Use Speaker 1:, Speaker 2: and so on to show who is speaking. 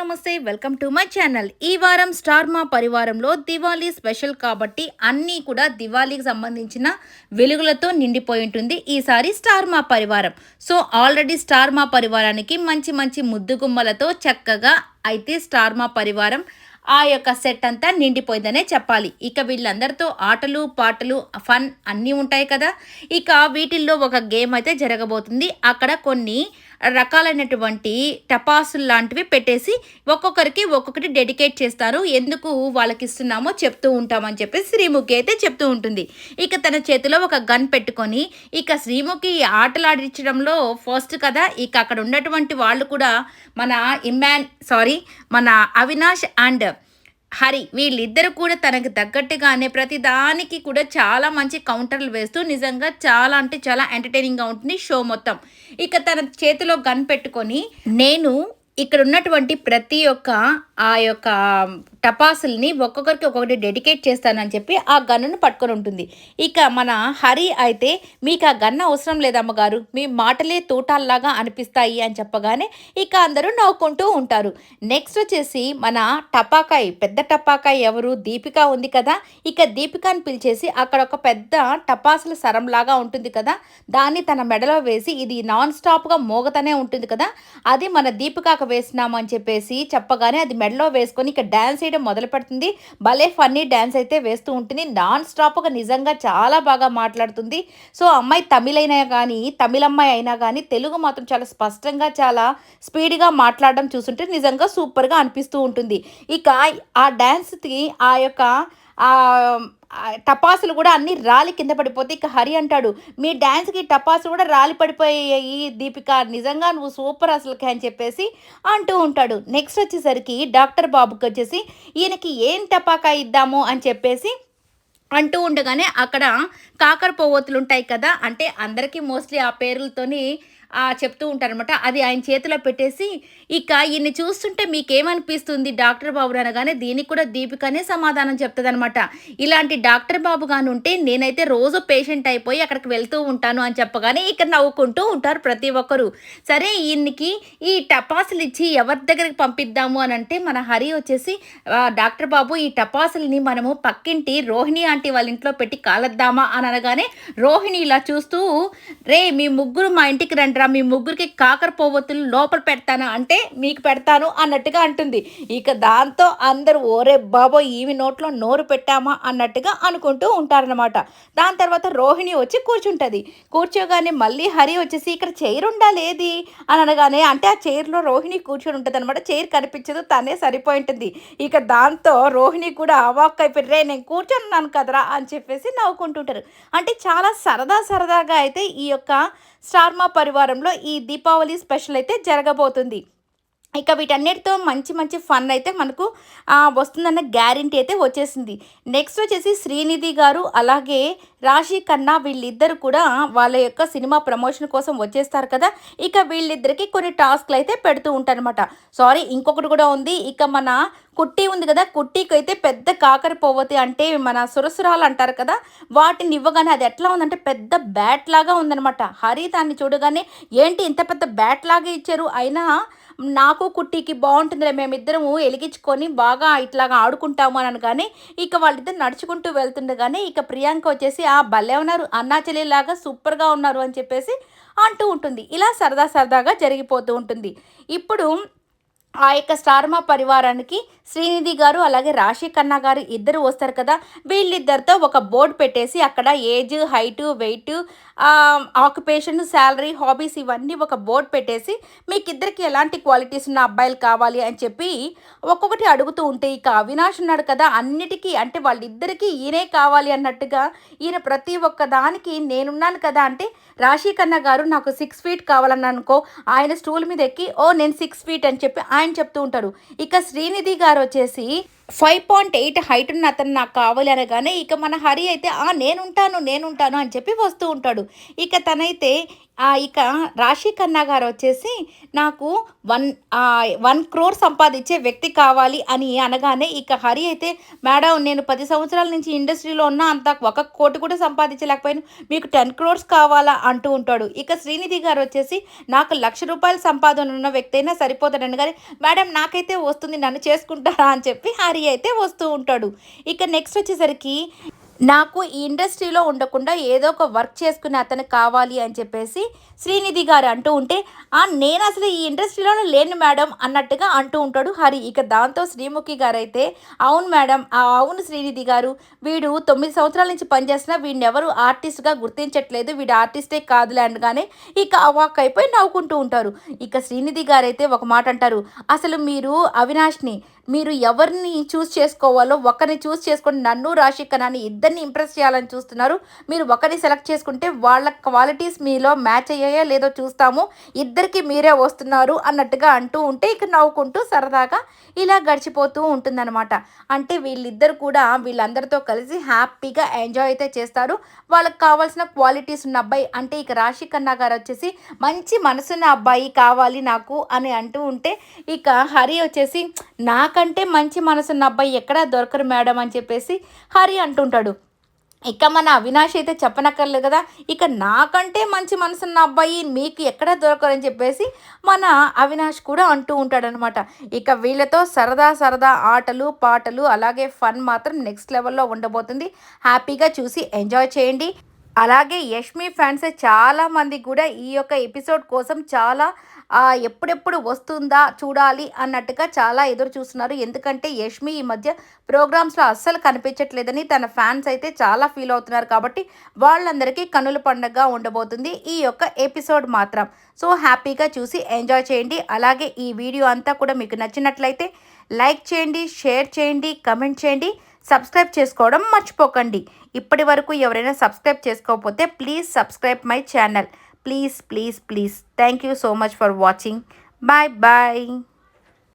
Speaker 1: నమస్తే welcome to my channel. ఈ వారం స్టార్ మా పరివారంలో దివాళీ స్పెషల్ కాబట్టి అన్నీ కూడా దివాళీకి సంబంధించిన వెలుగులతో నిండిపోయి ఉంటుంది ఈసారి స్టార్ మా పరివారం. సో ఆల్రెడీ స్టార్ మా పరివారానికి మంచి మంచి ముద్దుగుమ్మలతో చక్కగా అయితే స్టార్ మా పరివారం ఆ యొక్క సెట్ అంతా నిండిపోయిందనే చెప్పాలి. ఇక వీళ్ళందరితో ఆటలు పాటలు ఫన్ అన్నీ ఉంటాయి కదా. ఇక వీటిల్లో ఒక గేమ్ అయితే జరగబోతుంది. అక్కడ కొన్ని రకాలైనటువంటి టపాసులు లాంటివి పెట్టేసి ఒక్కొక్కరికి ఒక్కొక్కటి డెడికేట్ చేస్తారు. ఎందుకు వాళ్ళకి ఇస్తున్నామో చెప్తూ ఉంటామని చెప్పి శ్రీముఖి అయితే చెప్తూ ఉంటుంది. ఇక తన చేతిలో ఒక గన్ పెట్టుకొని ఇక శ్రీముఖి ఆటలాడించడంలో ఫస్ట్ కదా ఇక అక్కడ ఉన్నటువంటి వాళ్ళు కూడా మన ఇమ్మాన్ సారీ మన అవినాష్ అండ్ హరి వీళ్ళిద్దరు కూడా తనకు తగ్గట్టుగానే ప్రతిదానికి కూడా చాలా మంచి కౌంటర్లు వేస్తూ నిజంగా చాలా అంటే చాలా ఎంటర్టైనింగ్గా ఉంటుంది షో మొత్తం. ఇక తన చేతిలో గన్ పెట్టుకొని నేను ఇక్కడ ఉన్నటువంటి ప్రతి ఒక్క ఆ యొక్క టపాసుల్ని ఒక్కొక్కరికి ఒక్కొక్కటి డెడికేట్ చేస్తానని చెప్పి ఆ గన్నును పట్టుకొని ఉంటుంది. ఇక మన హరి అయితే మీకు ఆ గన్న అవసరం లేదమ్మగారు మీ మాటలే తూటాల్లాగా అనిపిస్తాయి అని చెప్పగానే ఇక అందరూ నవ్వుకుంటూ ఉంటారు. నెక్స్ట్ వచ్చేసి మన టపాకాయ్ పెద్ద టపాకాయ్ ఎవరు? దీపిక ఉంది కదా. ఇక దీపికాని పిలిచేసి అక్కడ ఒక పెద్ద టపాసుల సరంలాగా ఉంటుంది కదా. దాన్ని తన మెడలో వేసి ఇది నాన్ స్టాప్గా మోగతనే ఉంటుంది కదా. అది మన దీపికాకు వేసినామని చెప్పేసి చెప్పగానే అది మెడలో వేసుకొని ఇక డ్యాన్స్ వేయడం మొదలు పెడుతుంది. భలే ఫన్నీ డ్యాన్స్ అయితే వేస్తూ ఉంటుంది. నాన్ స్టాప్గా నిజంగా చాలా బాగా మాట్లాడుతుంది. సో అమ్మాయి తమిళైనా కానీ తమిళమ్మాయి అయినా కానీ తెలుగు మాత్రం చాలా స్పష్టంగా చాలా స్పీడ్గా మాట్లాడడం చూస్తుంటే నిజంగా సూపర్గా అనిపిస్తూ ఉంటుంది. ఇక ఆ డ్యాన్స్కి ఆ యొక్క టపాసులు కూడా అన్ని రాలి కింద పడిపోతే ఇక హరి అంటాడు మీ డ్యాన్స్కి టపాసులు కూడా రాలి పడిపోయాయి దీపిక నిజంగా నువ్వు సూపర్ అసలుకి అని చెప్పేసి అంటూ ఉంటాడు. నెక్స్ట్ వచ్చేసరికి డాక్టర్ బాబుకి వచ్చేసి ఈయనకి ఏం టపాకా ఇద్దాము అని చెప్పేసి అంటూ ఉండగానే అక్కడ కాకర పోవతులు ఉంటాయి కదా అంటే అందరికీ మోస్ట్లీ ఆ పేర్లతోని చెప్తూ ఉంటారనమాట అది ఆయన చేతిలో పెట్టేసి ఇక ఈయన్ని చూస్తుంటే మీకేమనిపిస్తుంది? డాక్టర్ బాబు అనగానే దీనికి కూడా దీపికనే సమాధానం చెప్తుంది ఇలాంటి డాక్టర్ బాబు కానీ ఉంటే నేనైతే రోజు పేషెంట్ అయిపోయి అక్కడికి వెళ్తూ ఉంటాను అని చెప్పగానే ఇక్కడ నవ్వుకుంటూ ఉంటారు ప్రతి ఒక్కరు. సరే ఈయనకి ఈ టపాసులు ఇచ్చి ఎవరి దగ్గరికి పంపిద్దాము అని అంటే మన హరి వచ్చేసి డాక్టర్ బాబు ఈ టపాసుల్ని మనము పక్కింటి రోహిణి ఆంటీ వాళ్ళ ఇంట్లో పెట్టి కాలద్దామా? అని అనగానే రోహిణి ఇలా చూస్తూ రే మీ ముగ్గురు మా ఇంటికి రండిరా మీ ముగ్గురికి కాకర పోవొత్తులు లోపల పెడతాను అంటే మీకు పెడతాను అన్నట్టుగా అంటుంది. ఇక దాంతో అందరూ ఓరే బాబో ఈమె నోట్లో నోరు పెట్టామా? అన్నట్టుగా అనుకుంటూ ఉంటారనమాట దాని తర్వాత రోహిణి వచ్చి కూర్చుంటుంది. కూర్చోగానే మళ్ళీ హరి వచ్చేసి ఇక్కడ చైర్ ఉండాలేది అని అనగానే అంటే ఆ చైర్లో రోహిణి కూర్చొని ఉంటుంది అనమాట చైర్ కనిపించదు తనే సరిపోయి ఉంటుంది ఇక దాంతో రోహిణి కూడా అవాక్ అయిపోయి రే నేను కూర్చొని కదరా అని చెప్పేసి నవ్వుకుంటుంటారు. అంటే చాలా సరదా సరదాగా అయితే ఈ యొక్క స్టార్మా పరివారంలో ఈ దీపావళి స్పెషల్ అయితే జరగబోతుంది. ఇక వీటన్నిటితో మంచి మంచి ఫన్ అయితే మనకు వస్తుందన్న గ్యారంటీ అయితే వచ్చేసింది. నెక్స్ట్ వచ్చేసి శ్రీనిధి గారు అలాగే రాశి కన్నా వీళ్ళిద్దరు కూడా వాళ్ళ యొక్క సినిమా ప్రమోషన్ కోసం వచ్చేస్తారు కదా. ఇక వీళ్ళిద్దరికి కొన్ని టాస్క్లు అయితే పెడుతూ ఉంటారనమాట సారీ ఇంకొకటి కూడా ఉంది. ఇక మన కుట్టి ఉంది కదా. కుట్టికి అయితే పెద్ద కాకర పోవతి అంటే మన సురసురాలు అంటారు కదా. వాటిని ఇవ్వగానే అది ఎట్లా ఉందంటే పెద్ద బ్యాట్ లాగా ఉందనమాట హరి దాన్ని చూడగానే ఏంటి ఇంత పెద్ద బ్యాట్ లాగా ఇచ్చారు? అయినా నాకు కుట్టికి బాగుంటుందిలే మేమిద్దరము ఎలిగించుకొని బాగా ఇట్లాగా ఆడుకుంటాము అని అనగానే ఇక వాళ్ళిద్దరు నడుచుకుంటూ వెళ్తుండగానే ఇక ప్రియాంక వచ్చేసి ఆ భలే ఉన్నారు అన్నా చెల్లిలాగా సూపర్గా ఉన్నారు అని చెప్పేసి అంటూ ఉంటుంది. ఇలా సరదా సరదాగా జరిగిపోతూ ఉంటుంది. ఇప్పుడు ఆ యొక్క స్టార్మా పరివారానికి శ్రీనిధి గారు అలాగే రాశి ఖన్నా గారు ఇద్దరు వస్తారు కదా. వీళ్ళిద్దరితో ఒక బోర్డు పెట్టేసి అక్కడ age height weight occupation salary hobbies ఇవన్నీ ఒక బోర్డు పెట్టేసి మీకు ఇద్దరికి ఎలాంటి క్వాలిటీస్ ఉన్న అబ్బాయిలు కావాలి అని చెప్పి ఒక్కొక్కటి అడుగుతూ ఉంటే ఇక అవినాష్ ఉన్నాడు కదా. అన్నిటికీ అంటే వాళ్ళిద్దరికీ ఈయనే కావాలి అన్నట్టుగా ఈయన ప్రతి ఒక్క దానికి నేనున్నాను కదా అంటే రాశి ఖన్నా గారు నాకు సిక్స్ ఫీట్ కావాలని అనుకో ఆయన స్టూల్ మీద ఎక్కి ఓ నేను సిక్స్ ఫీట్ అని చెప్పి ఆయన చెప్తూ ఉంటారు ఇక శ్రీనిధి గారు వచ్చేసి ఫైవ్ పాయింట్ ఎయిట్ హైట్ ఉన్న అతను నాకు కావాలి అనగానే ఇక మన హరి అయితే ఆ నేనుంటాను నేనుంటాను అని చెప్పి వస్తూ ఉంటాడు. ఇక తనైతే ఆ, ఇక రాశి ఖన్నా గారు వచ్చేసి నాకు వన్ వన్ క్రోర్ సంపాదించే వ్యక్తి కావాలి అని అనగానే ఇక హరి అయితే మేడం నేను పది సంవత్సరాల నుంచి ఇండస్ట్రీలో ఉన్నా అంత ఒక కోటి కూడా సంపాదించలేకపోయాను. మీకు టెన్ క్రోర్స్ కావాలా అంటూ ఉంటాడు. ఇక శ్రీనిధి గారు వచ్చేసి నాకు లక్ష రూపాయల సంపాదన ఉన్న వ్యక్తి అయినా సరిపోతాడని కానీ మేడం నాకైతే వస్తుంది నన్ను చేసుకుంటారా అని చెప్పి హరి అయితే వస్తూ ఉంటాడు. ఇక నెక్స్ట్ వచ్చేసరికి నాకు ఈ ఇండస్ట్రీలో ఉండకుండా ఏదో ఒక వర్క్ చేసుకునే అతను కావాలి అని చెప్పేసి శ్రీనిధి గారు అంటూ ఉంటే ఆ నేను అసలు ఈ ఇండస్ట్రీలోనే లేను మేడం అన్నట్టుగా అంటూ ఉంటాడు హరి. ఇక దాంతో శ్రీముఖి గారు అయితే అవును మేడం ఆ అవును శ్రీనిధి గారు. వీడు తొమ్మిది సంవత్సరాల నుంచి పనిచేస్తున్నా వీడిని ఎవరు ఆర్టిస్ట్గా గుర్తించట్లేదు. వీడు ఆర్టిస్టే కాదులే అనగానే ఇక అవాక్ అయిపోయి నవ్వుకుంటూ ఉంటారు. ఇక శ్రీనిధి గారు అయితే ఒక మాట అంటారు అసలు మీరు అవినాష్ని మీరు ఎవరిని చూస్ చేసుకోవాలో ఒకరిని చూస్ చేసుకొని నన్ను రాశికనాన్ని ఇద్దరిని ఇంప్రెస్ చేయాలని చూస్తున్నారు. మీరు ఒకరిని సెలెక్ట్ చేసుకుంటే వాళ్ళ క్వాలిటీస్ మీలో మ్యాచ్ అయ్యాయో లేదో చూస్తాము. ఇద్దరికి మీరే వస్తున్నారు అన్నట్టుగా అంటూ ఉంటే ఇక నవ్వుకుంటూ సరదాగా ఇలా గడిచిపోతూ ఉంటుందన్నమాట. అంటే వీళ్ళిద్దరు కూడా వీళ్ళందరితో కలిసి హ్యాపీగా ఎంజాయ్ అయితే చేస్తారు. వాళ్ళకి కావాల్సిన క్వాలిటీస్ ఉన్న అబ్బాయి అంటే ఇక రాశి కన్నా గారు వచ్చేసి మంచి మనసున్న అబ్బాయి కావాలి నాకు అని అంటూ ఉంటే ఇక హరి వచ్చేసి నాకంటే మంచి మనసున్న అబ్బాయి ఎక్కడా దొరకరు మేడం అని చెప్పేసి హరి అంటుంటాడు. ఇక మన అవినాష్ అయితే చెప్పనక్కర్లేదు కదా. ఇక నాకంటే మంచి మనసున్న అబ్బాయి మీకు ఎక్కడ దొరకరని చెప్పేసి మన అవినాష్ కూడా అంటూ ఉంటాడనమాట ఇక వీళ్ళతో సరదా సరదా ఆటలు పాటలు అలాగే ఫన్ మాత్రం నెక్స్ట్ లెవెల్లో ఉండబోతుంది. హ్యాపీగా చూసి ఎంజాయ్ చేయండి. అలాగే యష్మి ఫ్యాన్స్ చాలా మంది కూడా ఈ యొక్క ఎపిసోడ్ కోసం చాలా ఎప్పుడెప్పుడు వస్తుందా చూడాలి అన్నట్టుగా చాలా ఎదురు చూస్తున్నారు. ఎందుకంటే యష్మి ఈ మధ్య ప్రోగ్రామ్స్లో అస్సలు కనిపించట్లేదని తన ఫ్యాన్స్ అయితే చాలా ఫీల్ అవుతున్నారు కాబట్టి వాళ్ళందరికీ కనుల పండుగగా ఉండబోతుంది ఈ యొక్క ఎపిసోడ్ మాత్రం. సో హ్యాపీగా చూసి ఎంజాయ్ చేయండి. అలాగే ఈ వీడియో అంతా కూడా మీకు నచ్చినట్లయితే లైక్ చేయండి షేర్ చేయండి కమెంట్ చేయండి. సబ్స్క్రైబ్ చేసుకోవడం మర్చిపోకండి. ఇప్పటి వరకు ఎవరైనా సబ్స్క్రైబ్ చేసుకోకపోతే please subscribe my channel. Please please please. Thank you so much for watching bye bye